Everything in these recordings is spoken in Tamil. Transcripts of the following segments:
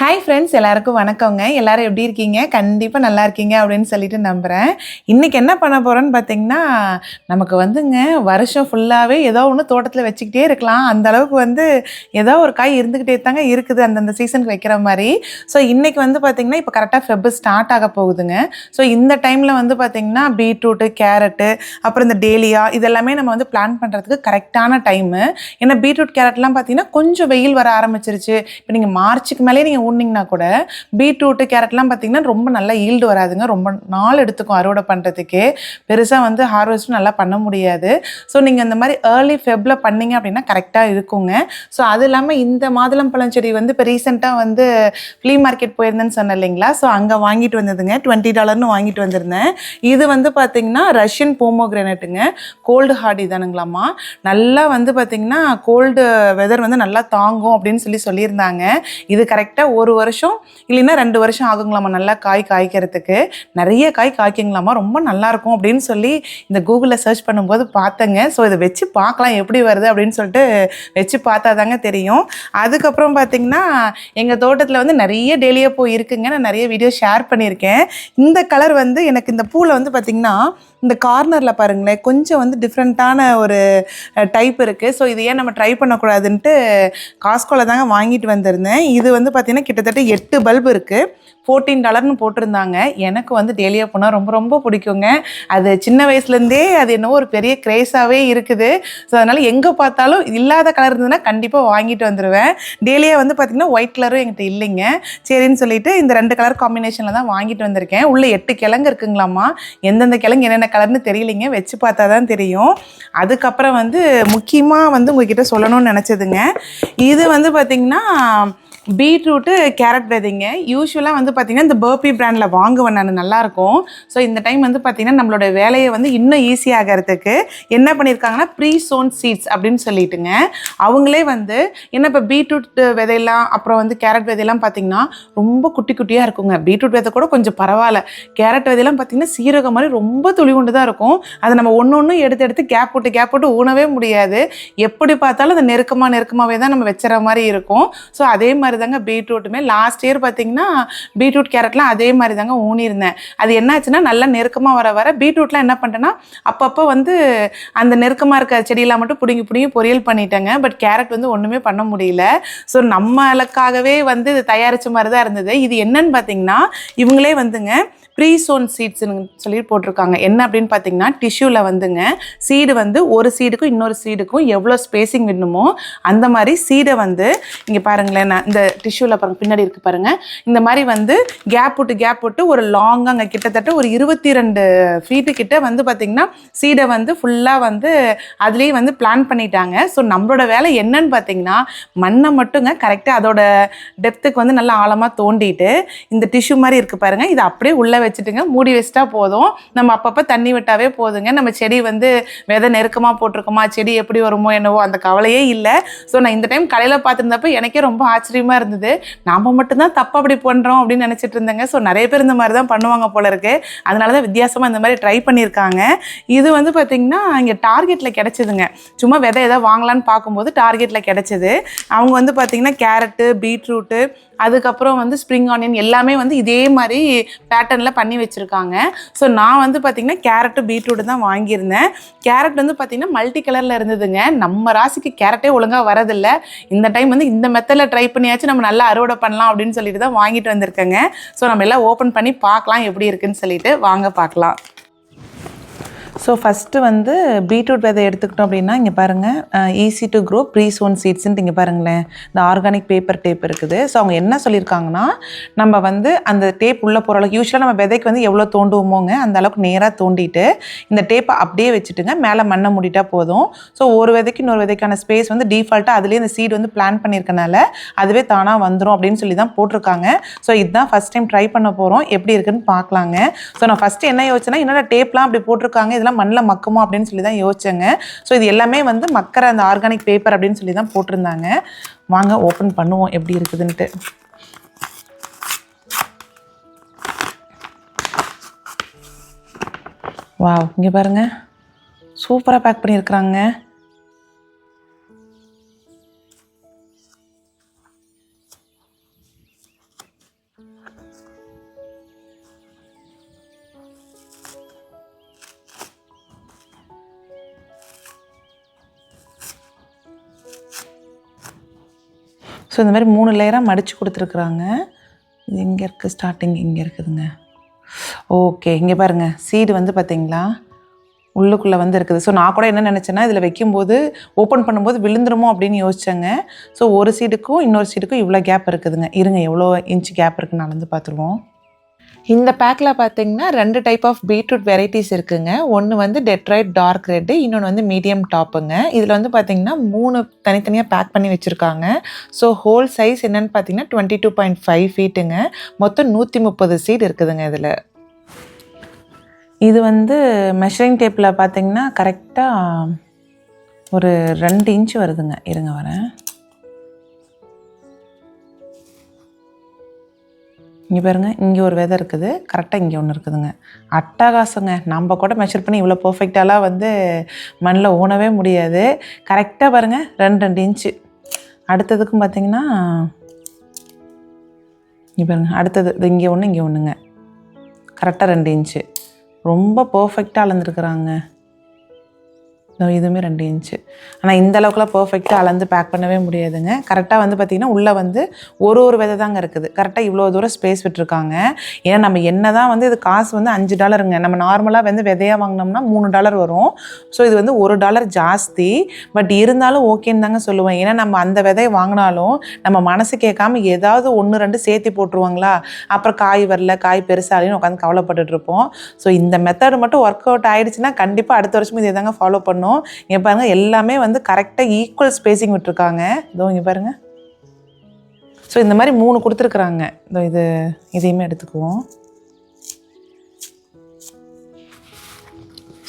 ஹாய் ஃப்ரெண்ட்ஸ் எல்லாருக்கும் வணக்கங்க. எல்லாரும் எப்படி இருக்கீங்க? கண்டிப்பாக நல்லா இருக்கீங்க அப்படின்னு சொல்லிட்டு நம்புகிறேன் இன்றைக்கி என்ன பண்ண போகிறோன்னு பார்த்தீங்கன்னா நமக்கு வந்துங்க வருஷம் ஃபுல்லாகவே ஏதோ ஒன்று தோட்டத்தில் வச்சுக்கிட்டே இருக்கலாம். அந்த அளவுக்கு வந்து ஏதோ ஒரு காய் இருந்துக்கிட்டே தாங்க இருக்குது அந்தந்த சீசனுக்கு வைக்கிற மாதிரி. ஸோ இன்றைக்கி வந்து பார்த்திங்கன்னா இப்போ கரெக்டாக ஃபெப் ஸ்டார்ட் ஆக போகுதுங்க. ஸோ இந்த டைமில் வந்து பார்த்திங்கன்னா பீட்ரூட்டு கேரட்டு அப்புறம் இந்த டேலியா இதெல்லாமே நம்ம வந்து பிளான் பண்ணுறதுக்கு கரெக்டான டைமு ஏன்னா பீட்ரூட் கேரட்லாம் பார்த்தீங்கன்னா கொஞ்சம் வெயில் வர ஆரம்பிச்சிருச்சு. இப்போ நீங்கள் மார்ச்சுக்கு மேலே நீங்கள் ஊனிங்கன்னா கூட பீட்ரூட்டு கேரட்லாம் பார்த்தீங்கன்னா ரொம்ப நல்லா ஈல்டு வராதுங்க. ரொம்ப நாள் எடுத்துக்கும் அறுவடை பண்ணுறதுக்கே பெருசாக வந்து ஹார்வெஸ்ட்டும் நல்லா பண்ண முடியாது. ஸோ நீங்கள் இந்த மாதிரி ஏர்லி ஃபெப்பில் பண்ணீங்க அப்படின்னா கரெக்டாக இருக்குங்க. ஸோ அது இல்லாமல் இந்த மாதுளம்பழம் செடி வந்து இப்போ ரீசெண்டாக வந்து ஃப்ளீ மார்க்கெட் போயிருந்தேன்னு சொன்னேன் இல்லைங்களா? ஸோ அங்கே வாங்கிட்டு வந்ததுங்க. டுவெண்ட்டி டாலர்னு வாங்கிட்டு வந்திருந்தேன். இது வந்து பார்த்தீங்கன்னா ரஷ்யன் போமோகிரானட்டுங்க கோல்டு ஹார்டி தானுங்களாம்மா. நல்லா வந்து பார்த்தீங்கன்னா கோல்டு வெதர் வந்து நல்லா தாங்கும் அப்படின்னு சொல்லி சொல்லியிருந்தாங்க. இது கரெக்டாக ஒரு வருஷம் இல்லைன்னா ரெண்டு வருஷம் ஆகுங்களாமா நல்லா காய் காய்க்கிறதுக்கு. நிறைய காய் காய்க்குங்களாமா ரொம்ப நல்லாயிருக்கும் அப்படின்னு சொல்லி இந்த கூகுளில் சர்ச் பண்ணும்போது பார்த்தேங்க. ஸோ இதை வச்சு பார்க்கலாம் எப்படி வருது அப்படின்னு சொல்லிட்டு வச்சு பார்த்தா தாங்க தெரியும். அதுக்கப்புறம் பார்த்தீங்கன்னா எங்கள் தோட்டத்தில் வந்து நிறைய டெய்லியாக பூ இருக்குங்க. நான் நிறைய வீடியோ ஷேர் பண்ணியிருக்கேன். இந்த கலர் வந்து எனக்கு இந்த பூவில் வந்து பார்த்திங்கன்னா இந்த கார்னரில் பாருங்களேன் கொஞ்சம் வந்து டிஃப்ரெண்ட்டான ஒரு டைப் இருக்குது ஸோ இது ஏன் நம்ம ட்ரை பண்ணக்கூடாதுன்ட்டு காஸ்கோவில் தாங்க வாங்கிட்டு வந்திருந்தேன். இது வந்து பார்த்திங்கன்னா கிட்டத்தட்ட எட்டு பல்பு இருக்குது ஃபோர்டீன் டாலர்னு போட்டிருந்தாங்க. எனக்கு வந்து டெய்லியாக போனால் ரொம்ப ரொம்ப பிடிக்குங்க. அது சின்ன வயசுலேருந்தே அது என்னவோ ஒரு பெரிய க்ரேஸாகவே இருக்குது. ஸோ அதனால் எங்கே பார்த்தாலும் இல்லாத கலர் இருந்ததுன்னா கண்டிப்பாக வாங்கிட்டு வந்துடுவேன் டெய்லியாக வந்து பார்த்திங்கன்னா ஒயிட் கலரும் என்கிட்ட இல்லைங்க. சரின்னு சொல்லிட்டு இந்த ரெண்டு கலர் காம்பினேஷனில் தான் வாங்கிட்டு வந்திருக்கேன். உள்ளே எட்டு கிழங்கு இருக்குங்களாம்மா. எந்தெந்த கிழங்கு என்னென்ன கலர்னு தெரியலைங்க. வச்சு பார்த்தா தான் தெரியும். அதுக்கப்புறம் வந்து முக்கியமாக வந்து உங்ககிட்ட சொல்லணும்னு நினச்சதுங்க. இது வந்து பார்த்திங்கன்னா பீட்ரூட்டு கேரட் விதைங்க. யூஸ்வலாக வந்து பார்த்திங்கன்னா இந்த பர்பி பிராண்டில் வாங்குவேன் நான் நல்லாயிருக்கும் ஸோ இந்த டைம் வந்து பார்த்திங்கன்னா நம்மளோட வேலையை வந்து இன்னும் ஈஸியாகிறதுக்கு என்ன பண்ணியிருக்காங்கன்னா ப்ரீ சோன் சீட்ஸ் அப்படின்னு சொல்லிட்டுங்க. அவங்களே வந்து என்ன இப்போ பீட்ரூட் விதையெல்லாம் அப்புறம் வந்து கேரட் விதையெல்லாம் பார்த்திங்கன்னா ரொம்ப குட்டி குட்டியாக இருக்குங்க. பீட்ரூட் விதை கூட கொஞ்சம் பரவாயில்ல. கேரட் விதையெல்லாம் பார்த்திங்கன்னா சீரகம் மாதிரி ரொம்ப துளி கொண்டு தான் இருக்கும். அதை நம்ம ஒன்று ஒன்று எடுத்து எடுத்து கேப் போட்டு கேப் போட்டு ஊனவே முடியாது. எப்படி பார்த்தாலும் அது நெருக்கமாக நெருக்கமாகவே தான் நம்ம வச்சுற மாதிரி இருக்கும். ஸோ அதே மாதிரி தாங்க பீட்ரூட்டுமே. லாஸ்ட் இயர் பார்த்தீங்கன்னா பீட்ரூட் கேரட்லாம் அதே மாதிரி தாங்க ஊனியிருந்தேன். அது என்னாச்சுன்னா நல்லா நெருக்கமாக வர வர பீட்ரூட்லாம் என்ன பண்ணிட்டேன்னா அப்பப்போ வந்து அந்த நெருக்கமாக இருக்க செடியெல்லாம் மட்டும் பிடுங்கி பிடுங்கி பொரியல் பண்ணிட்டேங்க. பட் கேரட் வந்து ஒன்றுமே பண்ண முடியல. ஸோ நம்மளுக்காகவே வந்து இது தயாரித்த மாதிரி தான் இருந்தது. இது என்னன்னு பார்த்தீங்கன்னா இவங்களே வந்துங்க ப்ரீ சோன் சீட்ஸ்னு சொல்லி போட்டிருக்காங்க. என்ன அப்படின்னு பார்த்தீங்கன்னா டிஷ்யூவில் வந்துங்க சீடு வந்து ஒரு சீடுக்கும் இன்னொரு சீடுக்கும் எவ்வளோ ஸ்பேசிங் வேணுமோ அந்த மாதிரி சீடை வந்து இங்கே பாருங்களேன் நான் இந்த டிஷ்யூவில் பாருங்க பின்னாடி இருக்கு பாருங்க. இந்த மாதிரி வந்து கேப் விட்டு கேப் விட்டு ஒரு லாங்காக அங்கே கிட்டத்தட்ட ஒரு இருபத்தி ரெண்டு ஃபீட்டு கிட்ட வந்து பார்த்திங்கன்னா சீடை வந்து ஃபுல்லாக வந்து அதுலேயே வந்து பிளான் பண்ணிட்டாங்க. ஸோ நம்மளோட வேலை என்னன்னு பார்த்தீங்கன்னா மண்ணை மட்டுங்க கரெக்டாக அதோட டெப்த்துக்கு வந்து நல்லா ஆழமாக தோண்டிட்டு இந்த டிஷ்யூ மாதிரி இருக்குது பாருங்க இதை அப்படியே உள்ளே வச்சுட்டுங்க மூடி வச்சுட்டா போதும். நம்ம அப்பப்போ தண்ணி விட்டாவே போதுங்க. நம்ம செடி வந்து விதை நெருக்கமாக போட்டிருக்கோமா செடி எப்படி வருமோ என்னவோ அந்த கவலையே இல்லை. ஸோ நான் இந்த டைம் கடையில் பார்த்துருந்தப்ப எனக்கே ரொம்ப ஆச்சரியமாக இருந்தது. நாம் மட்டும்தான் தப்பு அப்படி பண்ணுறோம் அப்படின்னு நினச்சிட்டு இருந்தேங்க. ஸோ நிறைய பேர் இந்த மாதிரி தான் பண்ணுவாங்க போல இருக்கு. அதனால தான் வித்தியாசமாக இந்த மாதிரி ட்ரை பண்ணியிருக்காங்க. இது வந்து பார்த்திங்கன்னா இங்கே டார்கெட்டில் கிடச்சிதுங்க. சும்மா விதை எதாவது வாங்கலான்னு பார்க்கும்போது டார்கெட்டில் கிடச்சிது. அவங்க வந்து பார்த்திங்கன்னா கேரட்டு பீட்ரூட்டு அதுக்கப்புறம் வந்து ஸ்ப்ரிங் ஆனியன் எல்லாமே வந்து இதே மாதிரி பேட்டர்னில் பண்ணி வச்சுருக்காங்க. ஸோ நான் வந்து பார்த்திங்கன்னா கேரட்டு பீட்ரூட்டு தான் வாங்கியிருந்தேன். கேரட் வந்து பார்த்திங்கன்னா மல்டி கலரில் இருந்ததுங்க. நம்ம ராசிக்கு கேரட்டே ஒழுங்காக வரதில்லை. இந்த டைம் வந்து இந்த மெத்தடில் ட்ரை பண்ணியாச்சும் நம்ம நல்லா அறுவடை பண்ணலாம் அப்படின்னு சொல்லிட்டு தான் வாங்கிட்டு வந்திருக்கேங்க. ஸோ நம்ம எல்லாம் ஓப்பன் பண்ணி பார்க்கலாம் எப்படி இருக்குன்னு சொல்லிட்டு வாங்க பார்க்கலாம். ஸோ ஃபஸ்ட்டு வந்து பீட்ரூட் விதை எடுத்துக்கிட்டோம் அப்படின்னா இங்கே பாருங்கள் easy to grow pre sown சீட்ஸ்ன்ட்டு இங்கே பாருங்களேன். இந்த ஆர்கானிக் பேப்பர் டேப் இருக்குது. ஸோ அவங்க என்ன சொல்லியிருக்காங்கன்னா நம்ம வந்து அந்த டேப் உள்ளே போகிற அளவுக்கு யூஸ்வலாக நம்ம விதைக்கு வந்து எவ்வளோ தோண்டுவோமோங்க அந்த அளவுக்கு நேராக தோண்டிட்டு இந்த டேப்பை அப்படியே வச்சுட்டுங்க மேலே மண்ணை மூடிட்டா போதும். ஸோ ஒரு விதைக்கு இன்னொரு விதைக்கான ஸ்பேஸ் வந்து டிஃபால்ட்டாக அதுலேயே இந்த சீடு வந்து பிளான் பண்ணியிருக்கனால அதுவே தானாக வந்துடும் அப்படின்னு சொல்லி தான் போட்டிருக்காங்க. ஸோ இதுதான் ஃபஸ்ட் டைம் ட்ரை பண்ண போகிறோம் எப்படி இருக்குன்னு பார்க்கலாங்க. ஸோ நான் ஃபஸ்ட்டு என்ன யோசிச்சேன்னா என்னடா டேப்லாம் அப்படி போட்டிருக்காங்க இதெல்லாம் மண்ணில் மக்குமா அப்படின்னு சொல்லி தான் யோசிச்சேங்க. ஸோ இது எல்லாமே வந்து மக்கிற அந்த ஆர்கானிக் பேப்பர் அப்படின்னு சொல்லி தான் போட்டிருந்தாங்க. வாங்க ஓப்பன் பண்ணுவோம். எப்படி இருக்குதுன்ட்டு. வாவ் இங்கே பாருங்க. சூப்பராக பேக் பண்ணியிருக்கிறாங்க. இந்த மாதிரி மூணு லேயராக மடித்து கொடுத்துருக்குறாங்க. இது இங்கே இருக்குது ஸ்டார்டிங் இங்கே இருக்குதுங்க. ஓகே இங்கே பாருங்கள் சீடு வந்து பார்த்தீங்களா உள்ளுக்குள்ளே வந்து இருக்குது. ஸோ நான் கூட என்ன நினச்சேன்னா இதில் வைக்கும்போது ஓப்பன் பண்ணும்போது விழுந்துருமோ அப்படின்னு யோசிச்சேங்க. ஸோ ஒரு சீடுக்கும் இன்னொரு சீடுக்கும் இவ்வளோ கேப் இருக்குதுங்க. இருங்க எவ்வளோ இன்ச் கேப் இருக்குன்னு அளந்து பார்த்துருவோம். இந்த பேக்கில் பார்த்தீங்கன்னா ரெண்டு டைப் ஆஃப் பீட்ரூட் வெரைட்டிஸ் இருக்குங்க. ஒன்று வந்து டெட்ராய்ட் டார்க் ரெட்டு இன்னொன்று வந்து மீடியம் டாப்புங்க இதில் வந்து பார்த்தீங்கன்னா மூணு தனித்தனியாக பேக் பண்ணி வச்சுருக்காங்க. ஸோ ஹோல் சைஸ் என்னென்னு பார்த்தீங்கன்னா டுவெண்ட்டி டூ பாயிண்ட் ஃபைவ் ஃபீட்டுங்க மொத்தம் நூற்றி முப்பது சீட் இருக்குதுங்க இதில். இது வந்து மெஷரிங் டேப்பில் பார்த்தீங்கன்னா கரெக்டாக ஒரு ரெண்டு இன்ச் வருதுங்க. இருங்க வரேன். இங்கே பாருங்க இங்கே ஒரு விதை இருக்குது. கரெக்டாக இங்கே ஒன்று இருக்குதுங்க. அட்டகாசங்க. நம்ம கூட மெஷர் பண்ணி இவ்வளோ பர்ஃபெக்டாலாம் வந்து மண்ணில் ஊனவே முடியாது. கரெக்டாக பாருங்கள் ரெண்டு ரெண்டு இன்ச்சு அடுத்ததுக்கும் பார்த்தீங்கன்னா இங்கே பாருங்க அடுத்தது இது இங்கே ஒன்று இங்கே ஒன்றுங்க கரெக்டாக ரெண்டு இன்ச்சு ரொம்ப பர்ஃபெக்டாக அளந்துருக்குறாங்க. இதுவுமே ரெண்டு இன்ச்சு. ஆனால் இந்த அளவுக்குலாம் பர்ஃபெக்டாக அளந்து பேக் பண்ணவே முடியாதுங்க. கரெக்டாக வந்து பார்த்திங்கன்னா உள்ளே வந்து ஒரு ஒரு விதை தாங்க இருக்குது. கரெக்டாக இவ்வளோ தூரம் ஸ்பேஸ் விட்டுருக்காங்க. ஏன்னா நம்ம என்ன தான் வந்து இது காசு வந்து அஞ்சு டாலருங்க. நம்ம நார்மலாக வந்து விதையாக வாங்கினோம்னா மூணு டாலர் வரும். ஸோ இது வந்து ஒரு டாலர் ஜாஸ்தி. பட் இருந்தாலும் ஓகேன்னு தாங்க சொல்லுவேன். ஏன்னா நம்ம அந்த விதையை வாங்கினாலும் நம்ம மனசு கேட்காம ஏதாவது ஒன்று ரெண்டு சேர்த்து போட்டுருவாங்களா? அப்புறம் காய் வரல காய் பெருசாலின்னு உட்காந்து கவலைப்பட்டுட்டு இருப்போம். ஸோ இந்த மெத்தடு மட்டும் ஒர்க் அவுட் ஆகிடுச்சுன்னா கண்டிப்பாக அடுத்த வருஷமும் இதே தாங்க ஃபாலோ பண்ணும். இங்கே பாருங்க எல்லாமே வந்து கரெக்டாக ஈக்குவல் ஸ்பேசிங் விட்டுருக்காங்க. இதோ இங்கே பாருங்கள் ஸோ இந்த மாதிரி மூணு கொடுத்துருக்குறாங்க. இதோ இது இதையுமே எடுத்துக்குவோம்.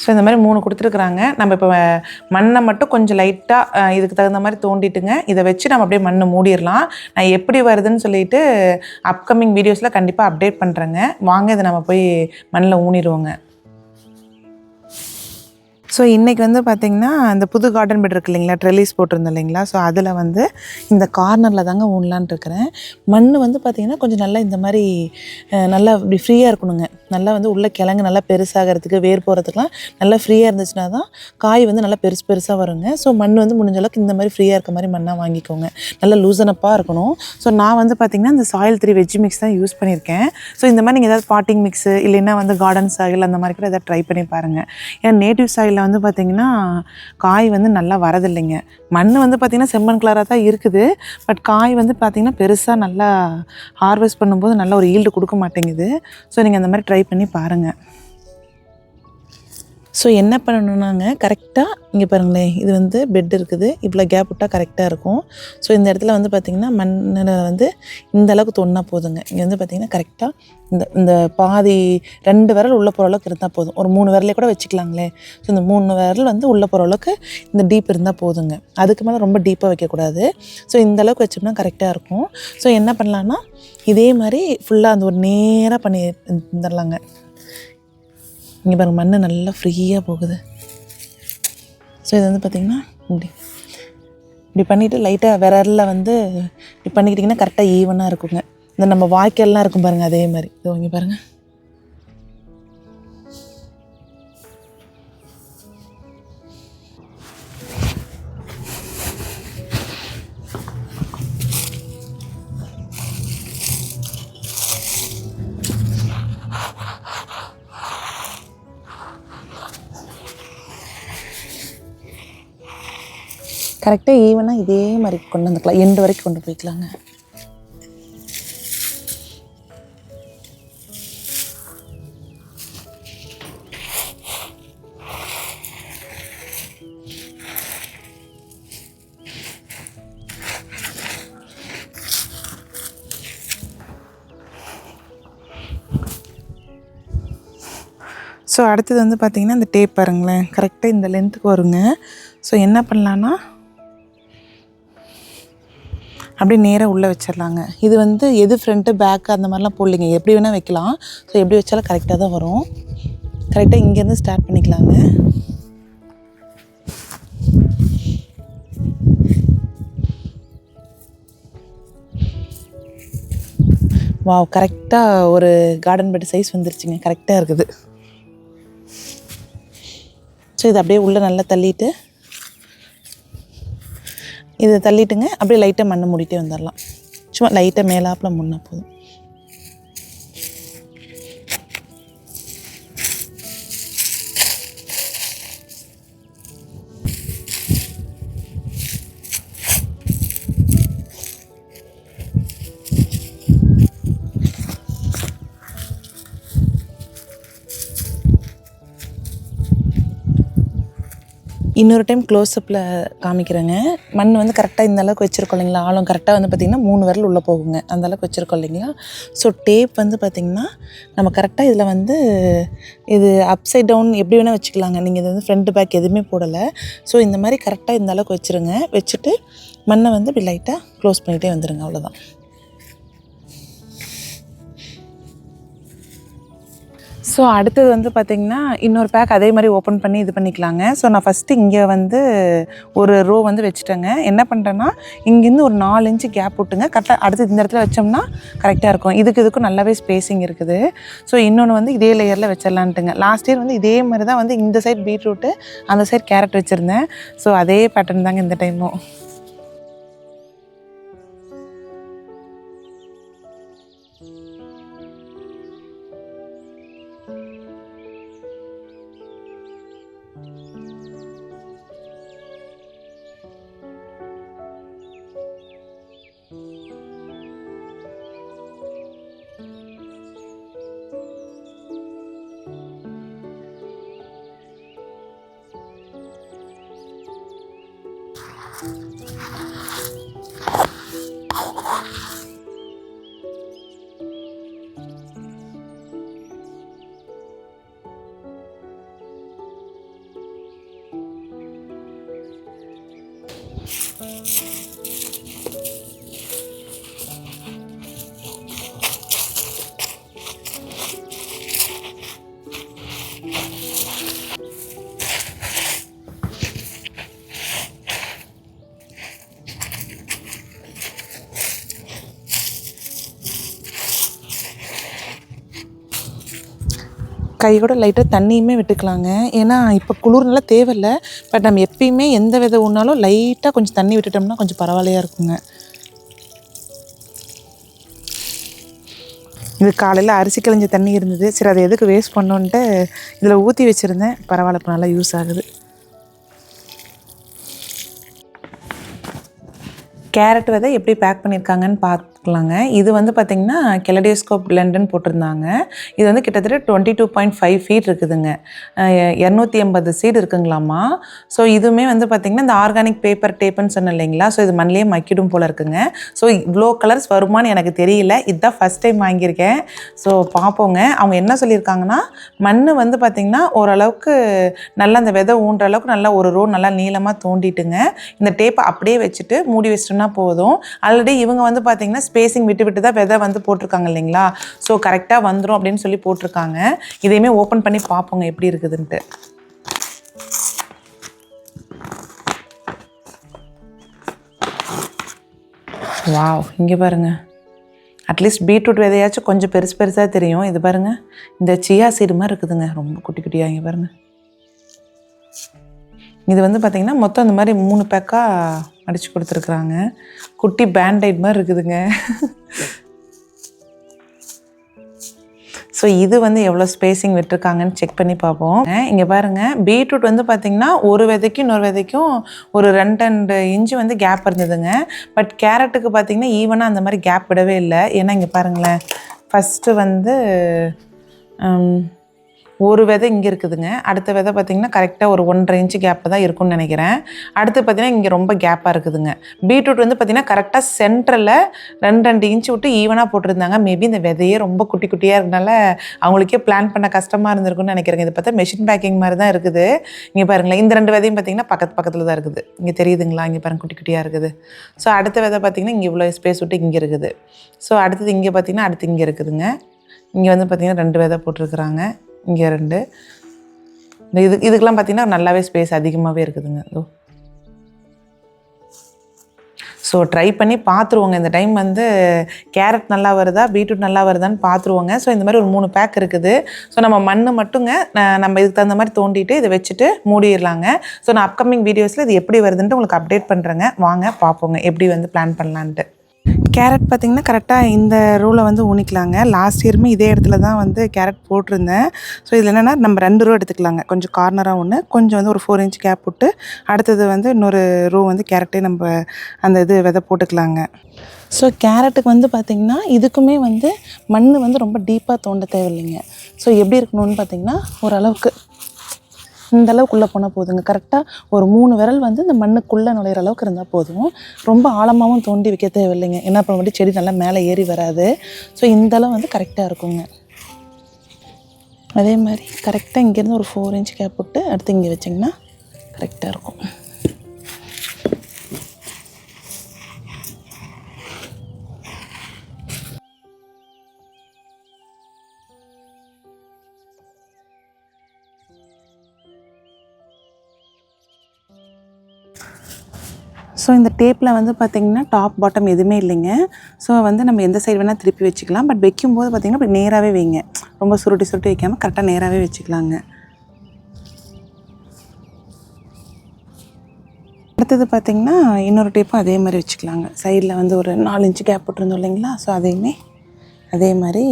ஸோ இந்த மாதிரி மூணு கொடுத்துருக்குறாங்க. நம்ம இப்போ மண்ணை மட்டும் கொஞ்சம் லைட்டாக இதுக்கு தகுந்த மாதிரி தோண்டிட்டுங்க இதை வச்சு நம்ம அப்படியே மண்ணை மூடிடலாம். நான் எப்படி வருதுன்னு சொல்லிட்டு அப்கமிங் வீடியோஸில் கண்டிப்பாக அப்டேட் பண்ணுறேங்க வாங்க இதை நம்ம போய் மண்ணில் ஊனிடுவோங்க. ஸோ இன்றைக்கி வந்து பார்த்திங்கன்னா அந்த புது கார்டன் பெட் இருக்கு இல்லைங்களா? ட்ரெல்லிஸ் போட்டிருந்தோம் இல்லைங்களா? ஸோ அதில் வந்து இந்த கார்னரில் தாங்க ஊனலான்ட்டு இருக்கிறேன். மண் வந்து பார்த்திங்கன்னா கொஞ்சம் நல்லா இந்த மாதிரி நல்லா இப்படி ஃப்ரீயாக இருக்கணுங்க. நல்லா வந்து உள்ள கிழங்கு நல்லா பெருசாகிறதுக்கு வேர் போகிறதுக்குலாம் நல்லா ஃப்ரீயாக இருந்துச்சுன்னா தான் காய் வந்து நல்லா பெருசு பெருசாக வருங்க. ஸோ மண் வந்து முடிஞ்ச அளவுக்கு இந்த மாதிரி ஃப்ரீயாக இருக்க மாதிரி மண்ணாக வாங்கிக்கோங்க. நல்லா லூசனப்பாக இருக்கணும். ஸோ நான் வந்து பார்த்திங்கன்னா இந்த சாயில் த்ரீ வெஜ் மிக்ஸ் தான் யூஸ் பண்ணியிருக்கேன். ஸோ இந்த மாதிரி நீங்கள் ஏதாவது பாட்டிங் மிக்ஸு இல்லைன்னா வந்து கார்டன் சாயில் அந்த மாதிரி கூட எதாவது ட்ரை பண்ணி பாருங்கள் ஏன்னா நேட்டிவ் சாயில் வந்து பார்த்திங்கன்னா காய் வந்து நல்லா வரதில்லைங்க. மண் வந்து பார்த்திங்கன்னா செம்மண் கலராக தான் இருக்குது. பட் காய் வந்து பார்த்திங்கன்னா பெருசாக நல்லா ஹார்வெஸ்ட் பண்ணும்போது நல்ல ஒரு ஈல்டு கொடுக்க மாட்டேங்குது. ஸோ நீங்கள் அந்த மாதிரி ட்ரை பண்ணி பாருங்கள் ஸோ என்ன பண்ணணுன்னாங்க கரெக்டாக இங்கே பாருங்களேன் இது வந்து பெட் இருக்குது. இவ்வளோ கேப் விட்டால் கரெக்டாக இருக்கும். ஸோ இந்த இடத்துல வந்து பார்த்திங்கன்னா மண்ணில் வந்து இந்த அளவுக்கு தொன்னா போதுங்க. இங்கே வந்து பார்த்திங்கன்னா கரெக்டாக இந்த இந்த பாதி ரெண்டு விரல் உள்ளே போகிற அளவுக்கு இருந்தால் போதும். ஒரு மூணு விரலே கூட வச்சுக்கலாங்களே. ஸோ இந்த மூணு விரல் வந்து உள்ளே போகிற அளவுக்கு இந்த டீப் இருந்தால் போதுங்க. அதுக்கு மேலே ரொம்ப டீப்பாக வைக்கக்கூடாது. ஸோ இந்த அளவுக்கு வச்சோம்னா கரெக்டாக இருக்கும். ஸோ என்ன பண்ணலான்னா இதே மாதிரி ஃபுல்லாக அந்த ஒரு நேராக பண்ணி தரலாங்க. இங்கே பாருங்க மண் நல்லா ஃப்ரீயாக போகுது. ஸோ இது வந்து பார்த்திங்கன்னா இப்படி. இப்படி பண்ணிவிட்டு லைட்டாக விரலில் வந்து இப்படி பண்ணிக்கிட்டிங்கன்னா கரெக்டாக ஈவனாக இருக்குங்க. இந்த நம்ம வாய்க்கெல்லாம் இருக்கும் பாருங்கள் அதே மாதிரி. இதோ இங்கே பாருங்கள் கரெக்டாக ஈவனாக இதே மாதிரி கொண்டு வந்துக்கலாம். எண்டு வரைக்கும் கொண்டு போய்க்கலாங்க. ஸோ அடுத்தது வந்து பார்த்திங்கன்னா இந்த டேப் பாருங்களேன். கரெக்டாக இந்த லென்த்துக்கு வருங்க. ஸோ என்ன பண்ணலான்னா அப்படியே நேராக உள்ளே வச்சிடலாங்க. இது வந்து எது ஃப்ரண்ட்டு பேக்கு அந்த மாதிரிலாம் போடலிங்க. எப்படி வேணால் வைக்கலாம். ஸோ எப்படி வச்சாலும் கரெக்டாக தான் வரும். கரெக்டாக இங்கேருந்து ஸ்டார்ட் பண்ணிக்கலாங்க. வாவ் கரெக்டாக ஒரு கார்டன் பெட் சைஸ் வந்துருச்சுங்க. கரெக்டாக இருக்குது. ஸோ இது அப்படியே உள்ளே நல்லா தள்ளிட்டு இதை தள்ளிட்டுங்க அப்படியே லைட்டாக மண்ணை மூடிட்டே வந்துடலாம். சும்மா லைட்டாக மேலாப்பில் முன்னா போதும். இன்னொரு டைம் க்ளோஸ்அப்பில் காமிக்கிறேங்க. மண் வந்து கரெக்டாக இந்த அளவுக்கு வச்சுருக்கோம் இல்லைங்களா? ஆழம் கரெக்டாக வந்து பார்த்திங்கன்னா மூணு விரல் உள்ளே போகுங்க. அந்த அளவுக்கு வச்சுருக்கோம் இல்லைங்களா? ஸோ டேப் வந்து பார்த்திங்கன்னா நம்ம கரெக்டாக இதில் வந்து இது அப்சைட் டவுன் எப்படி வேணால் வச்சுக்கலாங்க. நீங்கள் இது வந்து ஃப்ரண்ட் பேக் எதுவுமே போடலை. ஸோ இந்த மாதிரி கரெக்டாக இந்த அளவுக்கு வச்சுருங்க. வச்சுட்டு மண்ணை வந்து இப்படி லைட்டாக க்ளோஸ் பண்ணிகிட்டே வந்துடுங்க அவ்வளோதான் ஸோ அடுத்தது வந்து பார்த்திங்கன்னா இன்னொரு பேக் அதே மாதிரி ஓப்பன் பண்ணி இது பண்ணிக்கலாங்க. ஸோ நான் ஃபஸ்ட்டு இங்கே வந்து ஒரு ரோ வந்து வச்சுட்டேங்க. என்ன பண்ணுறேன்னா இங்கேருந்து ஒரு நாலு இன்ச்சு கேப் விட்டுங்க. கரெக்டாக அடுத்து இந்த இடத்துல வச்சோம்னா கரெக்டாக இருக்கும். இதுக்கு இதுக்கும் நல்லாவே ஸ்பேசிங் இருக்குது. ஸோ இன்னொன்று வந்து இதே லேயரில் வச்சிடலான்ட்டுங்க. லாஸ்ட் இயர் வந்து இதே மாதிரி தான் வந்து இந்த சைட் பீட்ரூட்டு அந்த சைட் கேரட் வச்சுருந்தேன். ஸோ அதே பேட்டர்ன் தாங்க இந்த டைமும் கையோட லைட்டாக தண்ணியுமே விட்டுக்கலாங்க. ஏன்னா இப்போ குளிர்னால தேவையில்ல. பட் நம்ம எப்பயுமே எந்த வித ஒன்றாலும் லைட்டாக கொஞ்சம் தண்ணி விட்டுட்டோம்னா கொஞ்சம் பரவாயில்லையா இருக்குங்க. இது காலையில் அரிசி கிழிஞ்ச தண்ணி இருந்தது. சரி அதை எதுக்கு வேஸ்ட் பண்ணோன்ட்டு இதில் ஊற்றி வச்சுருந்தேன். பரவாயில்ல இப்போ நல்லா யூஸ் ஆகுது. கேரட் விதை எப்படி பேக் பண்ணியிருக்காங்கன்னு பார்த்து பார்த்துக்கலாங்க இது வந்து பார்த்திங்கன்னா கெலடியோஸ்கோப் லண்டன் போட்டிருந்தாங்க. இது வந்து கிட்டத்தட்ட twenty two point five feet இருக்குதுங்க இரநூத்தி எண்பது சீடு இருக்குங்களாமா? ஸோ இதுவுமே வந்து பார்த்திங்கன்னா இந்த ஆர்கானிக் பேப்பர் டேப்புன்னு சொன்னேன் இல்லைங்களா? ஸோ இது மண்ணிலே மக்கிடும் போல் இருக்குங்க. ஸோ இவ்வளோ கலர்ஸ் வருமான்னு எனக்கு தெரியல. இதுதான் ஃபஸ்ட் டைம் வாங்கியிருக்கேன். ஸோ பார்ப்போங்க அவங்க என்ன சொல்லியிருக்காங்கன்னா மண் வந்து பார்த்திங்கன்னா ஓரளவுக்கு நல்லா அந்த விதை ஊன்ற அளவுக்கு நல்லா ஒரு ரோ நல்லா நீளமாக தோண்டிட்டுங்க. இந்த டேப்பை அப்படியே வச்சுட்டு மூடி வச்சிட்டோம்னா போதும். ஆல்ரெடி இவங்க வந்து பார்த்திங்கன்னா ஸ்பேசிங் விட்டு விட்டு தான் விதை வந்து போட்டிருக்காங்க இல்லைங்களா? ஸோ கரெக்டாக வந்துடும் அப்படின்னு சொல்லி போட்டிருக்காங்க. இதையுமே ஓப்பன் பண்ணி பார்ப்போங்க எப்படி இருக்குதுன்ட்டு. வாவ் இங்கே பாருங்க. அட்லீஸ்ட் பீட்ரூட் விதையாச்சும் கொஞ்சம் பெருசு பெருசாக தெரியும். இது பாருங்க. இந்த சியா சீடு மாதிரி இருக்குதுங்க. ரொம்ப குட்டி குட்டியாக இங்கே பாருங்கள் இது வந்து பார்த்திங்கன்னா மொத்தம் இந்த மாதிரி மூணு பேக்காக அடித்து கொடுத்துருக்குறாங்க. குட்டி பேண்டைட் மாதிரி இருக்குதுங்க. ஸோ இது வந்து எவ்வளோ ஸ்பேசிங் விட்டுருக்காங்கன்னு செக் பண்ணி பார்ப்போம். இங்கே பாருங்கள் பீட்ரூட் வந்து பார்த்திங்கன்னா ஒரு விதைக்கும் இன்னொரு விதைக்கும் ஒரு ரெண்டு ரெண்டு இன்ச்சு வந்து கேப் இருந்ததுங்க. பட் கேரட்டுக்கு பார்த்திங்கன்னா ஈவனாக அந்த மாதிரி கேப் விடவே இல்லை. ஏன்னா இங்கே பாருங்களேன் ஃபஸ்ட்டு வந்து um, ஒரு விதை இங்கே இருக்குதுங்க. அடுத்த விதை பார்த்திங்கன்னா கரெக்டாக ஒரு ஒன்றரை இன்ச்சு கேப்பு தான் இருக்கும்னு நினைக்கிறேன். அடுத்து பார்த்திங்கன்னா இங்கே ரொம்ப கேப்பாக இருக்குதுங்க. பீட்ரூட் வந்து பார்த்திங்கன்னா கரெக்டாக சென்டரில் ரெண்டு ரெண்டு இன்ச்சு விட்டு ஈவனாக போட்டிருந்தாங்க. மேபி இந்த விதையே ரொம்ப குட்டி குட்டியாக இருக்கனால அவங்களுக்கே பிளான் பண்ண கஷ்டமாக இருந்திருக்கும்னு நினைக்கிறேங்க. இது பார்த்தா மெஷின் பேக்கிங் மாதிரி தான் இருக்குது. இங்கே பாருங்களேன். இந்த ரெண்டு விதையும் பார்த்திங்கன்னா பக்கத்து பக்கத்தில் தான் இருக்குது. இங்கே தெரியுதுங்களா? இங்கே பாருங்க குட்டி குட்டியாக இருக்குது. ஸோ அடுத்த விதை பார்த்திங்கன்னா இங்கே இவ்வளோ ஸ்பேஸ் விட்டு இங்கே இருக்குது. ஸோ அடுத்தது இங்கே பார்த்திங்கன்னா அடுத்து இங்கே இருக்குதுங்க. இங்கே வந்து பார்த்திங்கன்னா ரெண்டு விதை போட்டிருக்கிறாங்க. இங்கே ரெண்டு. இந்த இது இதுக்கெல்லாம் பார்த்திங்கன்னா நல்லாவே ஸ்பேஸ் அதிகமாகவே இருக்குதுங்க. இதோ. ஸோ ட்ரை பண்ணி பார்த்துருவோங்க இந்த டைம் வந்து கேரட் நல்லா வருதா பீட்ரூட் நல்லா வருதான்னு பார்த்துருவோங்க ஸோ இந்த மாதிரி ஒரு மூணு பேக் இருக்குது. ஸோ நம்ம மண் மட்டுங்க ந- நம்ம இதுக்கு தகுந்த மாதிரி தோண்டிட்டு இதை வச்சுட்டு மூடிடலாங்க. ஸோ நான் அப்கமிங் வீடியோஸில் இது எப்படி வருதுன்ட்டு உங்களுக்கு அப்டேட் பண்ணுறேங்க வாங்க பார்ப்போங்க எப்படி வந்து பிளான் பண்ணலான்ட்டு. கேரட் பார்த்திங்கன்னா கரெக்டாக இந்த ரூவில் வந்து ஊனிக்கலாங்க. லாஸ்ட் இயருமே இதே இடத்துல தான் வந்து கேரட் போட்டிருந்தேன். ஸோ இதில் என்னென்னா நம்ம ரெண்டு ரோ எடுத்துக்கலாங்க. கொஞ்சம் கார்னராக ஒன்று கொஞ்சம் வந்து ஒரு ஃபோர் இன்ச் கேப் போட்டு அடுத்தது வந்து இன்னொரு ரூ வந்து கேரட்டே நம்ம அந்த இது விதை போட்டுக்கலாங்க. ஸோ கேரட்டுக்கு வந்து பார்த்திங்கன்னா இதுக்குமே வந்து மண் வந்து ரொம்ப டீப்பாக தோண்ட தேவையில்லைங்க. ஸோ எப்படி இருக்கணும்னு பார்த்திங்கன்னா ஓரளவுக்கு இந்த அளவுக்குள்ளே போனால் போதுங்க. கரெக்டாக ஒரு மூணு விரல் வந்து இந்த மண்ணுக்குள்ளே நுழையிற அளவுக்கு இருந்தால் போதும். ரொம்ப ஆழமாகவும் தோண்டி வைக்க தேவையில்லைங்க. என்ன பண்ண மட்டும் செடி நல்லா மேலே ஏறி வராது. ஸோ இந்த அளவு வந்து கரெக்டாக இருக்குங்க. அதே மாதிரி கரெக்டாக இங்கேருந்து ஒரு ஃபோர் இன்ச் கேப் விட்டு அடுத்து இங்கே வச்சிங்கன்னா கரெக்டாக இருக்கும். ஸோ இந்த டேப்பில் வந்து பார்த்திங்கன்னா டாப் பாட்டம் எதுவுமே இல்லைங்க. ஸோ வந்து நம்ம எந்த சைடு வேணால் திருப்பி வச்சுக்கலாம். பட் வைக்கும்போது பார்த்திங்கன்னா இப்படி நேராகவே வைங்க. ரொம்ப சுருட்டி சுருட்டி வைக்காமல் கரெக்டாக நேராகவே வச்சுக்கலாங்க. அடுத்தது பார்த்திங்கன்னா இன்னொரு டேப்பும் அதே மாதிரி வச்சுக்கலாங்க. சைடில் வந்து ஒரு நாலு இன்ச்சு கேப் போட்டிருந்தோம் இல்லைங்களா? ஸோ அதையுமே அதே மாதிரி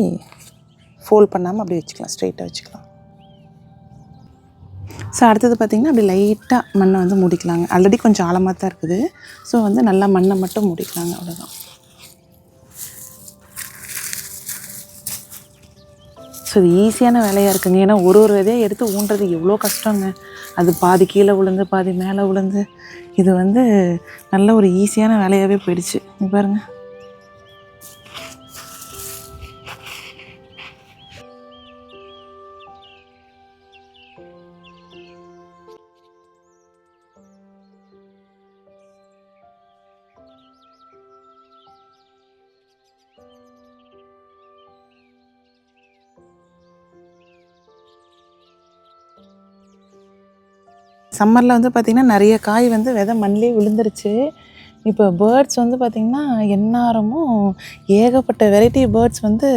ஃபோல்ட் பண்ணாமல் அப்படி வச்சுக்கலாம். ஸ்ட்ரெயிட்டாக வச்சுக்கலாம். ஸோ அடுத்தது பார்த்திங்கன்னா அப்படி லைட்டாக மண்ணை வந்து மூடிக்கலாங்க. ஆல்ரெடி கொஞ்சம் ஆழமாக தான் இருக்குது. ஸோ வந்து நல்லா மண்ணை மட்டும் மூடிக்கலாங்க அவ்வளோதான் ஸோ இது ஈஸியான வேலையாக இருக்குங்க. ஏன்னா ஒரு ஒரு விதையை எடுத்து ஊன்றது எவ்வளோ கஷ்டங்க. அது பாதி கீழே விழுந்து பாதி மேலே விழுந்து. இது வந்து நல்ல ஒரு ஈஸியான வேலையாகவே போயிடுச்சு. பாருங்கள் சம்மரில் வந்து பார்த்திங்கன்னா நிறைய காய் வந்து விதை மண்ணிலே விழுந்துருச்சு. இப்போ பேர்ட்ஸ் வந்து பார்த்திங்கன்னா எந்நேரமும் ஏகப்பட்ட வெரைட்டி பேர்ட்ஸ் வந்து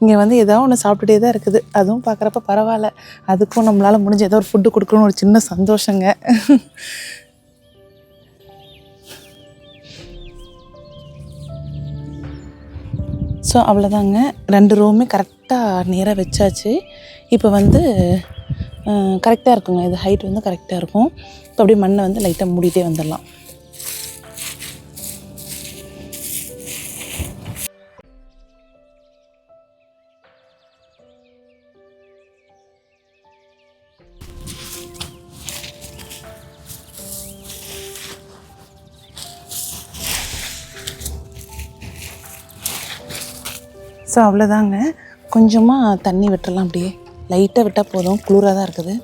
இங்கே வந்து ஏதோ ஒன்று சாப்பிட்டுட்டே தான் இருக்குது. அதுவும் பார்க்குறப்ப பரவாயில்ல. அதுக்கும் நம்மளால் முடிஞ்ச ஏதோ ஒரு ஃபுட்டு கொடுக்கணும்னு ஒரு சின்ன சந்தோஷங்க. ஸோ அவ்வளோதாங்க ரெண்டு ரூமே கரெக்டாக நேராக வச்சாச்சு. இப்போ வந்து கரெக்டாக இருக்குங்க. இது ஹைட் வந்து கரெக்டாக இருக்கும். இப்போ அப்படியே மண்ணை வந்து லைட்டாக மூடிட்டே வந்துடலாம். ஸோ அவ்வளோதாங்க கொஞ்சமாக தண்ணி விட்டுறலாம் அப்படியே. லைட்டாக விட்டால் போதும். குளிராக தான் இருக்குது.